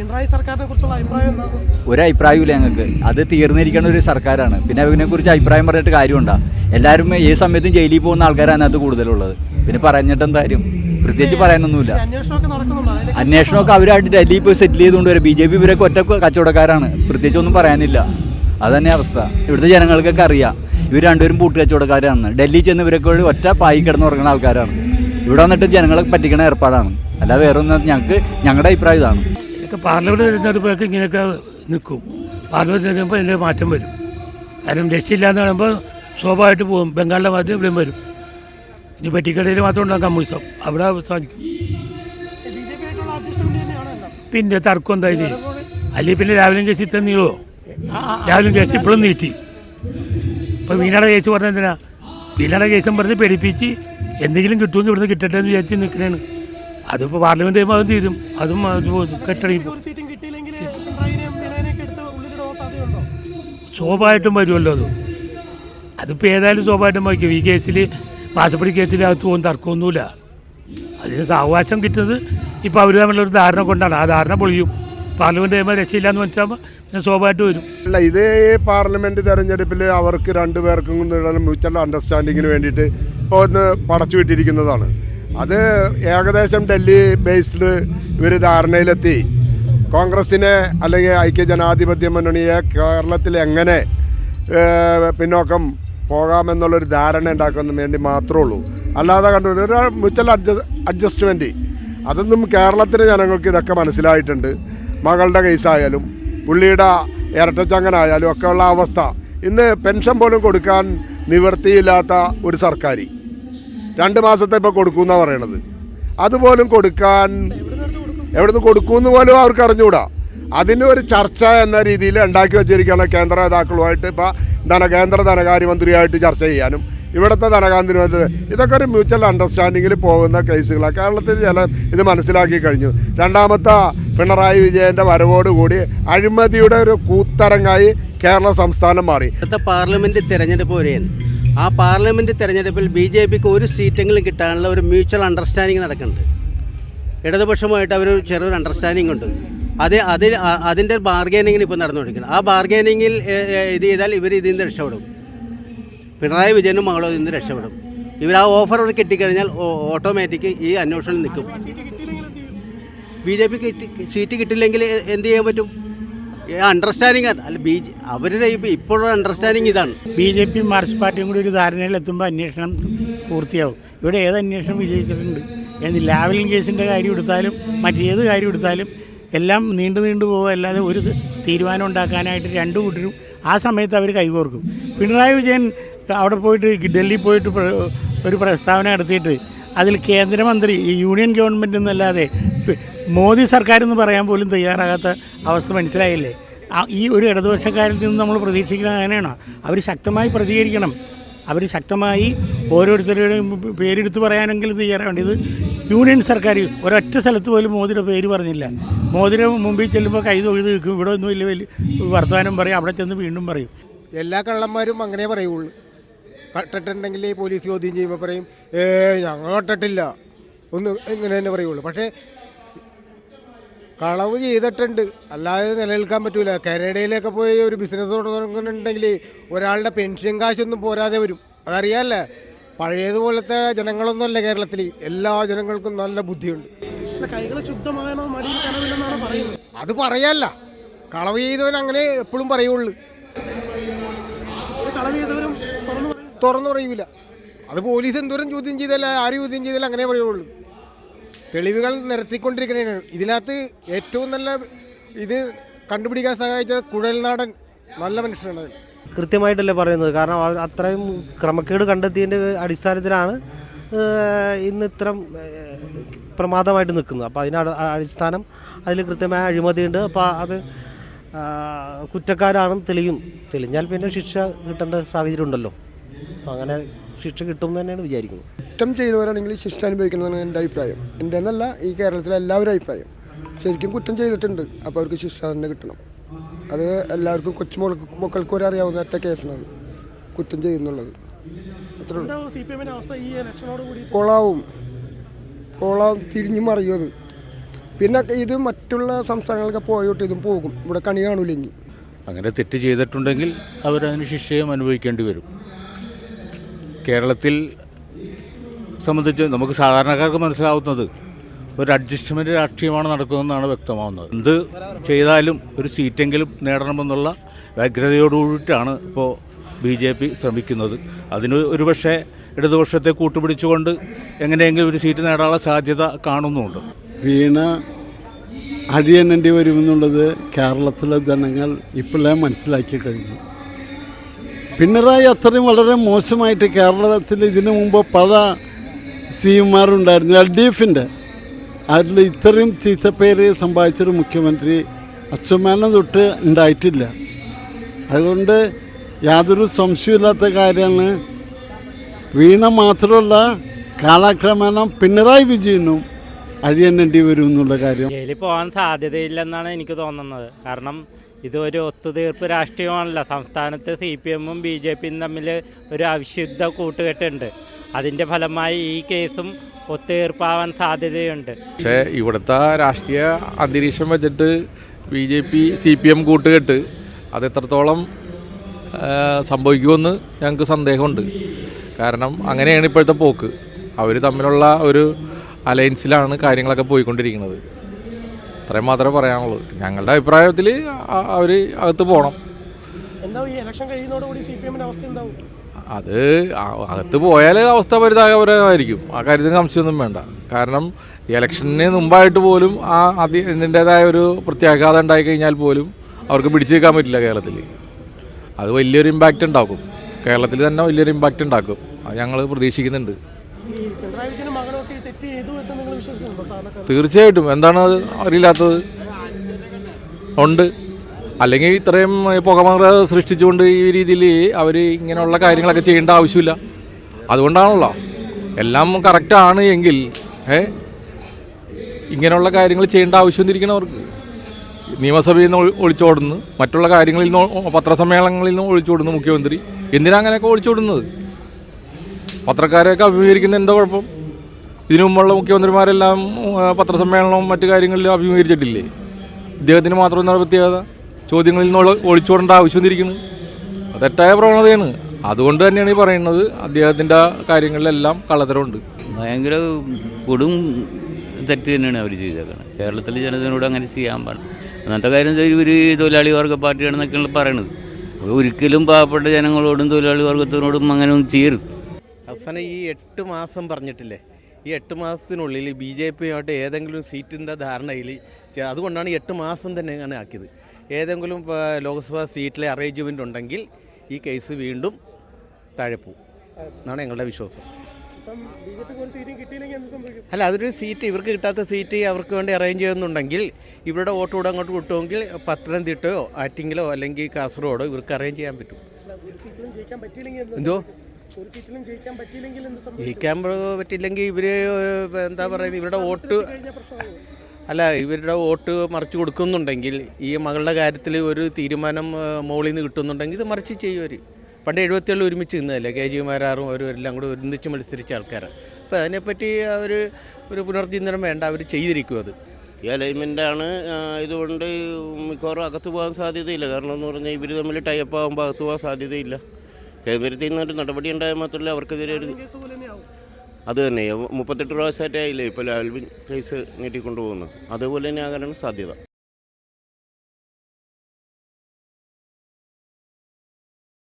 പിണറായി സർക്കാരിനെ കുറിച്ചുള്ള അഭിപ്രായം ഒരു അഭിപ്രായമില്ല ഞങ്ങൾക്ക്. അത് തീർന്നിരിക്കുന്ന ഒരു സർക്കാരാണ്. പിന്നെ അതിനെക്കുറിച്ച് അഭിപ്രായം പറഞ്ഞിട്ട് കാര്യമുണ്ടോ. എല്ലാവരും ഈ സമയത്തും ജയിലിൽ പോകുന്ന ആൾക്കാരാണ് അത് കൂടുതലുള്ളത്. പിന്നെ പറഞ്ഞിട്ട് എന്തായാലും പ്രത്യേകിച്ച് പറയാനൊന്നുമില്ല. അന്വേഷണമൊക്കെ അവരായിട്ട് ഡൽഹിയിൽ പോയി സെറ്റിൽ ചെയ്തുകൊണ്ട് വരെ. ബി ജെ പി ഇവരൊക്കെ ഒറ്റ കച്ചവടക്കാരാണ്. പ്രത്യേകിച്ച് ഒന്നും പറയാനില്ല. അതന്നെ അവസ്ഥ. ഇവിടുത്തെ ജനങ്ങൾക്കൊക്കെ അറിയാം. ഇവർ രണ്ടുപേരും പൂട്ട് കച്ചവടക്കാരാണ് ഡൽഹി ചെന്ന് ഇവരൊക്കെ ഒറ്റ പായി കിടന്ന് ഉറങ്ങുന്ന ആൾക്കാരാണ്. ഇവിടെ വന്നിട്ട് ജനങ്ങളെ പറ്റിക്കണ ഏർപ്പാടാണ്. അല്ല വേറെ ഒന്നും ഞങ്ങൾക്ക് ഞങ്ങളുടെ അഭിപ്രായം ഇതാണ്. ഇതൊക്കെ പാർലമെന്റ് തിരഞ്ഞെടുപ്പൊക്കെ ഇങ്ങനെയൊക്കെ നിൽക്കും. പാർലമെന്റ് തിരഞ്ഞെടുപ്പ് ഇതിന്റെ മാറ്റം വരും. കാരണം രക്ഷയില്ല എന്ന് പറയുമ്പോൾ സ്വാഭാവികമായിട്ട് പോകും ബംഗാളിലെ മാതിരി ഇവിടെയും വരും. ഇനി പെട്ടിക്കടയിൽ മാത്രം ഉണ്ടാകും കമ്മ്യൂണിസം. അവിടെ എല്ലാം പിന്നെ തർക്കം എന്തായാലും അല്ലെങ്കിൽ പിന്നെ രാവിലെയും കേസ് ഇത്ര നീളോ രാവിലെയും കേസ് ഇപ്പോഴും നീട്ടി. ഇപ്പോൾ വീണയുടെ കേസ് പറഞ്ഞ എന്തിനാ? വീണയുടെ കേസും പറഞ്ഞ് പേടിപ്പിച്ച് എന്തെങ്കിലും കിട്ടുമെങ്കിൽ ഇവിടുന്ന് കിട്ടട്ടെ എന്ന് വിചാരിച്ച് നിൽക്കണേണ്. അതിപ്പോൾ പാർലമെന്റ് ചെയ്യുമ്പോൾ അതും തീരും. അതും ഒരു സാധ്യതയുണ്ടോ സ്വാഭാവികമായിട്ടും വരുമല്ലോ അത്. അതിപ്പോ ഏതായാലും സ്വാഭാവികമായിട്ടും വയ്ക്കും. ഈ കേസിൽ വാസപ്പടി കേസിൽ അകത്ത് പോകുന്ന തർക്കമൊന്നുമില്ല. അതിന് സാവകാശം കിട്ടുന്നത് ഇപ്പോൾ അവർ തമ്മിലൊരു ധാരണ കൊണ്ടാണ്. ആ ധാരണ പൊളിയും. പാർലമെന്റ് ചെയ്യുമ്പോൾ രക്ഷയില്ല എന്ന് മനസ്സിലാകുമ്പോൾ പിന്നെ സ്വാഭാവികമായിട്ട് വരും. അല്ല ഇതേ പാർലമെന്റ് തെരഞ്ഞെടുപ്പിൽ അവർക്ക് രണ്ടുപേർക്കും മ്യൂച്വൽ അണ്ടർസ്റ്റാൻഡിങ്ങിന് വേണ്ടിയിട്ട് ഇപ്പോൾ ഒന്ന് പടച്ചു വിട്ടിരിക്കുന്നതാണ് അത് ഏകദേശം ഡൽഹി ബേസ്ഡ് ഇവർ ധാരണയിലെത്തി. കോൺഗ്രസിനെ അല്ലെങ്കിൽ ഐക്യ ജനാധിപത്യ മുന്നണിയെ കേരളത്തിൽ എങ്ങനെ പിന്നോക്കം പോകാമെന്നുള്ളൊരു ധാരണ ഉണ്ടാക്കുന്നതിന് വേണ്ടി മാത്രമേ ഉള്ളൂ. അല്ലാതെ കണ്ടു ഒരു മ്യൂച്വൽ അഡ്ജസ് അഡ്ജസ്റ്റ്മെന്റ് അതൊന്നും കേരളത്തിലെ ജനങ്ങൾക്ക് ഇതൊക്കെ മനസ്സിലായിട്ടുണ്ട്. മകളുടെ കേസായാലും പുള്ളിയുടെ ഇരട്ടച്ചങ്ങനായാലും ഒക്കെയുള്ള അവസ്ഥ. ഇന്ന് പെൻഷൻ പോലും കൊടുക്കാൻ നിവൃത്തിയില്ലാത്ത ഒരു സർക്കാർ രണ്ട് മാസത്തെ ഇപ്പോൾ കൊടുക്കുമെന്നാണ് പറയണത്. അതുപോലും കൊടുക്കാൻ എവിടുന്ന് കൊടുക്കുമെന്ന് പോലും അവർക്ക് അറിഞ്ഞുകൂടാ അതിന് ഒരു ചർച്ച എന്ന രീതിയിൽ ഉണ്ടാക്കി വെച്ചിരിക്കുകയാണ് കേന്ദ്ര നേതാക്കളുമായിട്ട് ഇപ്പോൾ ധന കേന്ദ്ര ധനകാര്യമന്ത്രിയായിട്ട് ചർച്ച ചെയ്യാനും ഇവിടുത്തെ ധനകാര്യമന്ത്രി ഇതൊക്കെ ഒരു മ്യൂച്വൽ അണ്ടർസ്റ്റാൻഡിങ്ങിൽ പോകുന്ന കേസുകളാണ് കേരളത്തിൽ ചില ഇത് മനസ്സിലാക്കി കഴിഞ്ഞു. രണ്ടാമത്തെ പിണറായി വിജയന്റെ വരവോടുകൂടി അഴിമതിയുടെ ഒരു കൂത്തരങ്ങായി കേരള സംസ്ഥാനം മാറി. പാർലമെന്റ് തിരഞ്ഞെടുപ്പ് വരെയാണ്. ആ പാർലമെന്റ് തിരഞ്ഞെടുപ്പിൽ ബി ജെ പിക്ക് ഒരു സീറ്റെങ്കിലും കിട്ടാനുള്ള ഒരു മ്യൂച്വൽ അണ്ടർസ്റ്റാൻഡിങ് നടക്കുന്നുണ്ട് ഇടതുപക്ഷമായിട്ട് അവർ ചെറിയൊരു അണ്ടർസ്റ്റാൻഡിങ് ഉണ്ട് അത് അതിൽ അതിന്റെ ബാർഗൈനിങ്ങിന് ഇപ്പോൾ നടന്നുകൊണ്ടിരിക്കുന്നത് ആ ബാർഗൈനിങ്ങിൽ ഇത് ചെയ്താൽ ഇവർ ഇതിൽ നിന്ന് രക്ഷപ്പെടും പിണറായി വിജയനും മകളും ഇതിൽ നിന്ന് രക്ഷപ്പെടും ഇവർ ആ ഓഫർ അവർ കിട്ടിക്കഴിഞ്ഞാൽ ഓട്ടോമാറ്റിക് ഈ അന്വേഷണം നിൽക്കും ബി ജെ പി സീറ്റ് കിട്ടില്ലെങ്കിൽ എന്ത് ചെയ്യാൻ പറ്റും അണ്ടർസ്റ്റാൻഡിങ് അല്ല ബി ജെ അവരുടെ ഇപ്പോഴുള്ള അണ്ടർസ്റ്റാൻഡിങ് ഇതാണ്. ബി ജെ പി മാർക്സിസ്റ്റ് പാർട്ടിയും കൂടി ഒരു ധാരണയിലെത്തുമ്പോൾ അന്വേഷണം പൂർത്തിയാവും. ഇവിടെ ഏത് അന്വേഷണം വിജയിച്ചിട്ടുണ്ട് എന്ന് ലാവലിൻ കേസിന്റെ കാര്യം എടുത്താലും മറ്റേത് കാര്യം എടുത്താലും എല്ലാം നീണ്ടു നീണ്ടു പോകുക അല്ലാതെ ഒരു തീരുമാനം ഉണ്ടാക്കാനായിട്ട് രണ്ടു കൂട്ടരും ആ സമയത്ത് അവർ കൈകോർക്കും. പിണറായി വിജയൻ അവിടെ പോയിട്ട് ഡൽഹി പോയിട്ട് ഒരു പ്രസ്താവന നടത്തിയിട്ട് അതിൽ കേന്ദ്രമന്ത്രി ഈ യൂണിയൻ ഗവൺമെന്റ് എന്നല്ലാതെ മോദി സർക്കാർ എന്ന് പറയാൻ പോലും തയ്യാറാകാത്ത അവസ്ഥ മനസ്സിലായില്ലേ? ഈ ഒരു ഇടതുപക്ഷക്കാരിൽ നിന്ന് നമ്മൾ പ്രതീക്ഷിക്കുന്നത് അങ്ങനെയാണോ. അവർ ശക്തമായി പ്രതികരിക്കണം. അവർ ശക്തമായി ഓരോരുത്തരുടെയും പേരെടുത്ത് പറയാനെങ്കിലും തയ്യാറാവേണ്ട ഇത് യൂണിയൻ സർക്കാർ. ഒരൊറ്റ സ്ഥലത്ത് പോലും മോദിയുടെ പേര് പറഞ്ഞില്ല. മോദിയുടെ മുമ്പിൽ ചെല്ലുമ്പോൾ കൈ തൊഴുത് നിൽക്കും. ഇവിടെ ഒന്നും വലിയ വലിയ വർത്തമാനം പറയും. അവിടെ ചെന്ന് വീണ്ടും പറയും. എല്ലാ കള്ളന്മാരും അങ്ങനെ പറയുള്ളൂ. കട്ടിട്ടുണ്ടെങ്കിൽ പോലീസ് ചോദ്യം ചെയ്യുമ്പോൾ പറയും ഏ ഞങ്ങൾ കട്ടിട്ടില്ല. ഒന്ന് ഇങ്ങനെ തന്നെ പറയുള്ളൂ. പക്ഷേ കളവ് ചെയ്തിട്ടുണ്ട്. അല്ലാതെ നിലനിൽക്കാൻ പറ്റൂല. കാനഡയിലൊക്കെ പോയി ഒരു ബിസിനസ് തുടങ്ങുന്നുണ്ടെങ്കിൽ ഒരാളുടെ പെൻഷൻ കാശൊന്നും പോരാതെ വരും. അതറിയാമല്ലേ പഴയതുപോലത്തെ ജനങ്ങളൊന്നുമല്ല കേരളത്തിൽ എല്ലാ ജനങ്ങൾക്കും നല്ല ബുദ്ധിയുണ്ട്. അത് പറയല്ല. കളവ് ചെയ്തവൻ അങ്ങനെ എപ്പോഴും പറയുള്ളൂ. കളവ് ചെയ്തവരും തുറന്നു പറയും പറയൂല അത് പോലീസ് എന്തോരം ചോദ്യം ചെയ്താൽ ആര് ചോദ്യം ചെയ്താൽ അങ്ങനെ പറയുള്ളൂ. തെളിവുകൾ നിരത്തിക്കൊണ്ടിരിക്കുന്നതാണ് ഇതിനകത്ത് ഏറ്റവും നല്ല ഇത് കണ്ടുപിടിക്കാൻ സഹായിച്ചത് കുഴൽനാടൻ നല്ല മനുഷ്യനാണ്. കൃത്യമായിട്ടല്ലേ പറയുന്നത്. കാരണം അത്രയും ക്രമക്കേട് കണ്ടെത്തിയതിന്റെ അടിസ്ഥാനത്തിലാണ് ഇന്ന് ഇത്രം പ്രമാദമായിട്ട് നിൽക്കുന്നത്. അപ്പോൾ അതിന് അട- അടിസ്ഥാനം അതിൽ കൃത്യമായ അഴിമതിയുണ്ട്. അപ്പോൾ അത് കുറ്റക്കാരാണെന്ന് തെളിയും. തെളിഞ്ഞാൽ പിന്നെ ശിക്ഷ കിട്ടേണ്ട സാഹചര്യം ഉണ്ടല്ലോ. അങ്ങനെ ശിക്ഷ കിട്ടും തന്നെയാണ് വിചാരിക്കുന്നത്. കുറ്റം ചെയ്തവരാണെങ്കിൽ ശിക്ഷ അനുഭവിക്കണമെന്നാണ് എന്റെ അഭിപ്രായം. എന്റെ എന്നല്ല ഈ കേരളത്തിലെ എല്ലാവരും അഭിപ്രായം. ശരിക്കും കുറ്റം ചെയ്തിട്ടുണ്ട് അപ്പോൾ അവർക്ക് ശിക്ഷ തന്നെ കിട്ടണം. അത് എല്ലാവർക്കും കൊച്ചുമോൾക്ക് മക്കൾക്കും ഒരു അറിയാവുന്ന ഒറ്റ കേസാണ് കുറ്റം ചെയ്യുന്നുള്ളത്. അത്രേ ഉള്ളൂ. എന്താ സി അവസ്ഥ ഈ ഇലക്ഷനോട് കൂടി? കൊളാവും. കൊളാവും തിരിഞ്ഞു മറിയും അത്. പിന്നെ ഇത് മറ്റുള്ള സംസ്ഥാനങ്ങളൊക്കെ പോയിട്ട് ഇതും പോകും. ഇവിടെ കണി കാണൂലെങ്കിൽ അങ്ങനെ തെറ്റ് ചെയ്തിട്ടുണ്ടെങ്കിൽ അവരതിന് ശിക്ഷയും അനുഭവിക്കേണ്ടി വരും. കേരളത്തിൽ സംബന്ധിച്ച് നമുക്ക് സാധാരണക്കാർക്ക് മനസ്സിലാവുന്നത് ഒരു അഡ്ജസ്റ്റ്മെന്റ് രാഷ്ട്രീയമാണ് നടക്കുന്നതെന്നാണ് വ്യക്തമാവുന്നത്. എന്ത് ചെയ്താലും ഒരു സീറ്റെങ്കിലും നേടണമെന്നുള്ള വ്യഗ്രതയോടുകൂടിയിട്ടാണ് ഇപ്പോൾ ബി ജെ പി ശ്രമിക്കുന്നത്. അതിന് ഒരുപക്ഷെ ഇടതുപക്ഷത്തെ കൂട്ടുപിടിച്ചുകൊണ്ട് എങ്ങനെയെങ്കിലും ഒരു സീറ്റ് നേടാനുള്ള സാധ്യത കാണുന്നുണ്ട്. വീണ അടിയനേണ്ടി വരുമെന്നുള്ളത് കേരളത്തിലെ ജനങ്ങൾ ഇപ്പോഴേ മനസ്സിലാക്കി കഴിഞ്ഞു. പിണറായി അത്രയും വളരെ മോശമായിട്ട് കേരളത്തിൽ ഇതിനു മുമ്പ് പല സി എമാരുണ്ടായിരുന്നു എൽ ഡി എഫിന്റെ അതിൽ ഇത്രയും ചീത്തപ്പേര് സമ്പാദിച്ചൊരു മുഖ്യമന്ത്രി അച്യുമാനം തൊട്ട് ഉണ്ടായിട്ടില്ല. അതുകൊണ്ട് യാതൊരു സംശയമില്ലാത്ത കാര്യമാണ്. വീണ മാത്രമല്ല കാലക്രമേണ പിണറായി വിജയനും അഴിയണേണ്ടി വരും എന്നുള്ള കാര്യം. ജയിലിൽ പോകാൻ സാധ്യതയില്ലെന്നാണ് എനിക്ക് തോന്നുന്നത്. കാരണം ഇത് ഒരു ഒത്തുതീർപ്പ് രാഷ്ട്രീയമാണല്ലോ. സംസ്ഥാനത്ത് സി പി എമ്മും ബി ജെ പിയും തമ്മിൽ ഒരു അവിശുദ്ധ കൂട്ടുകെട്ടുണ്ട്. അതിന്റെ ഫലമായി ഈ കേസും ഒത്തുതീർപ്പാവാൻ സാധ്യതയുണ്ട്. പക്ഷേ ഇവിടുത്തെ രാഷ്ട്രീയ അന്തരീക്ഷം വെച്ചിട്ട് B J P C P M കൂട്ടുകെട്ട് അത് എത്രത്തോളം സംഭവിക്കുമെന്ന് ഞങ്ങൾക്ക് സന്ദേഹമുണ്ട്. കാരണം അങ്ങനെയാണ് ഇപ്പോഴത്തെ പോക്ക്. അവർ തമ്മിലുള്ള ഒരു അലയൻസിലാണ് കാര്യങ്ങളൊക്കെ പോയിക്കൊണ്ടിരിക്കുന്നത്. അത്രയും മാത്രമേ പറയാനുള്ളൂ. ഞങ്ങളുടെ അഭിപ്രായത്തിൽ അവർ അകത്ത് പോകണം അത് അകത്ത് പോയാൽ അവസ്ഥ പരിതാപകരമായിരിക്കും. ആ കാര്യത്തിന് സംശയമൊന്നും വേണ്ട. കാരണം ഇലക്ഷന് മുമ്പായിട്ട് പോലും ആ അതി ഇതിന്റെതായ ഒരു പ്രത്യാഘാതം ഉണ്ടായി കഴിഞ്ഞാൽ പോലും അവർക്ക് പിടിച്ചു നിൽക്കാൻ പറ്റില്ല കേരളത്തിൽ. അത് വലിയൊരു ഇമ്പാക്റ്റ് ഉണ്ടാക്കും. കേരളത്തിൽ തന്നെ വലിയൊരു ഇമ്പാക്റ്റ് ഉണ്ടാക്കും. അത് ഞങ്ങൾ പ്രതീക്ഷിക്കുന്നുണ്ട്. തീർച്ചയായിട്ടും. എന്താണ് അത്? അറിയില്ലാത്തത്? ഉണ്ട്. അല്ലെങ്കിൽ ഇത്രയും പുകമറ സൃഷ്ടിച്ചുകൊണ്ട് ഈ രീതിയിൽ അവർ ഇങ്ങനെയുള്ള കാര്യങ്ങളൊക്കെ ചെയ്യേണ്ട ആവശ്യമില്ല. അതുകൊണ്ടാണല്ലോ. എല്ലാം കറക്റ്റാണ് എങ്കിൽ ഏ? ഇങ്ങനെയുള്ള കാര്യങ്ങൾ ചെയ്യേണ്ട ആവശ്യം അവർക്ക് നിയമസഭയിൽ നിന്ന് ഒളി- ഒളിച്ചോടുന്നു. മറ്റുള്ള കാര്യങ്ങളിൽ നിന്ന് പത്രസമ്മേളനങ്ങളിൽ നിന്ന് ഒളിച്ചോടുന്നു മുഖ്യമന്ത്രി. എന്തിനാ അങ്ങനെയൊക്കെ ഒളിച്ചോടുന്നത്? പത്രക്കാരെയൊക്കെ അഭിമുഖീകരിക്കുന്ന എന്താ കുഴപ്പം? ഇതിനു മുമ്പുള്ള മുഖ്യമന്ത്രിമാരെല്ലാം പത്രസമ്മേളനവും മറ്റു കാര്യങ്ങളിലും അഭിമുഖീകരിച്ചിട്ടില്ലേ? ഇദ്ദേഹത്തിന് മാത്രം എന്താണ് പ്രത്യേകത? ചോദ്യങ്ങളിൽ നിന്ന് ഒളി- ഒളിച്ചോടേണ്ട ആവശ്യം തിരിക്കുന്നു തെറ്റായ പ്രവണതയാണ്. അതുകൊണ്ട് തന്നെയാണ് ഈ പറയുന്നത്. അദ്ദേഹത്തിന്റെ കാര്യങ്ങളിലെല്ലാം കള്ളത്തരമുണ്ട്. ഭയങ്കര കൊടും തെറ്റ് തന്നെയാണ് അവർ ചെയ്തേക്കുന്നത് കേരളത്തിലെ ജനതയോട് അങ്ങനെ ചെയ്യാൻ പാടില്ല. അന്നത്തെ കാര്യം ഇവർ തൊഴിലാളി വർഗ പാർട്ടിയാണെന്നൊക്കെയാണ് പറയണത്. ഒരിക്കലും പാവപ്പെട്ട ജനങ്ങളോടും തൊഴിലാളി വർഗത്തിനോടും അങ്ങനെ ഒന്നും ചെയ്യരുത്. അവസാനം ഈ എട്ട് മാസം പറഞ്ഞിട്ടില്ലേ? ഈ എട്ട് മാസത്തിനുള്ളിൽ ബി ജെ പിയുമായിട്ട് ഏതെങ്കിലും സീറ്റിന്റെ ധാരണയിൽ അതുകൊണ്ടാണ് എട്ട് മാസം തന്നെ അങ്ങനെ ആക്കിയത്. ഏതെങ്കിലും ലോക്സഭാ സീറ്റിലെ അറേഞ്ച്മെന്റ് ഉണ്ടെങ്കിൽ ഈ കേസ് വീണ്ടും താഴെ പോകും. എന്നാണ് ഞങ്ങളുടെ വിശ്വാസം. അല്ല അതൊരു സീറ്റ് ഇവർക്ക് കിട്ടാത്ത സീറ്റ് അവർക്ക് വേണ്ടി അറേഞ്ച് ചെയ്യുന്നുണ്ടെങ്കിൽ ഇവരുടെ വോട്ട് കൂടെ അങ്ങോട്ട് കിട്ടുമെങ്കിൽ പത്തനംതിട്ടയോ ആറ്റിങ്ങിലോ അല്ലെങ്കിൽ കാസർഗോഡോ ഇവർക്ക് അറേഞ്ച് ചെയ്യാൻ പറ്റും. എന്തോ ജയിക്കാൻ ഇവർ പറ്റില്ലെങ്കിൽ ഇവർ എന്താ പറയുന്നത് ഇവരുടെ വോട്ട് അല്ല ഇവരുടെ വോട്ട് മറിച്ച് കൊടുക്കുന്നുണ്ടെങ്കിൽ ഈ മകളുടെ കാര്യത്തിൽ ഒരു തീരുമാനം മോളിൽ നിന്ന് കിട്ടുന്നുണ്ടെങ്കിൽ ഇത് മറിച്ച് ചെയ്യും അവർ പണ്ട് എഴുപത്തിയേഴ് ഒരുമിച്ച് നിന്നതല്ലേ കെ. ജിമാരാറും അവരും എല്ലാം കൂടെ ഒരുമിച്ച് മത്സരിച്ച ആൾക്കാരാണ് അപ്പോൾ അതിനെപ്പറ്റി അവർ ഒരു പുനർചിന്തനം വേണ്ട അവർ ചെയ്തിരിക്കും അത്. ഈ അലൈൻമെന്റാണ് ഇതുകൊണ്ട് മിക്കവാറും അകത്ത് പോകാൻ സാധ്യതയില്ല. കാരണം എന്ന് പറഞ്ഞാൽ ഇവർ തമ്മിൽ ടൈപ്പ് ആകുമ്പോൾ അകത്ത് പോകാൻ സാധ്യതയില്ല. ചേമ്പരത്തിൽ നിന്നൊരു നടപടി ഉണ്ടായാൽ മാത്രമല്ല അവർക്കെതിരെ ഒരു അത് തന്നെ. മുപ്പത്തെട്ട് പ്രാവശ്യമായിട്ടായില്ലേ ഇപ്പോൾ ലാൽവിൻ കേസ് നീട്ടിക്കൊണ്ടുപോകുന്നത്. അതുപോലെ തന്നെ ആകാനാണ് സാധ്യത.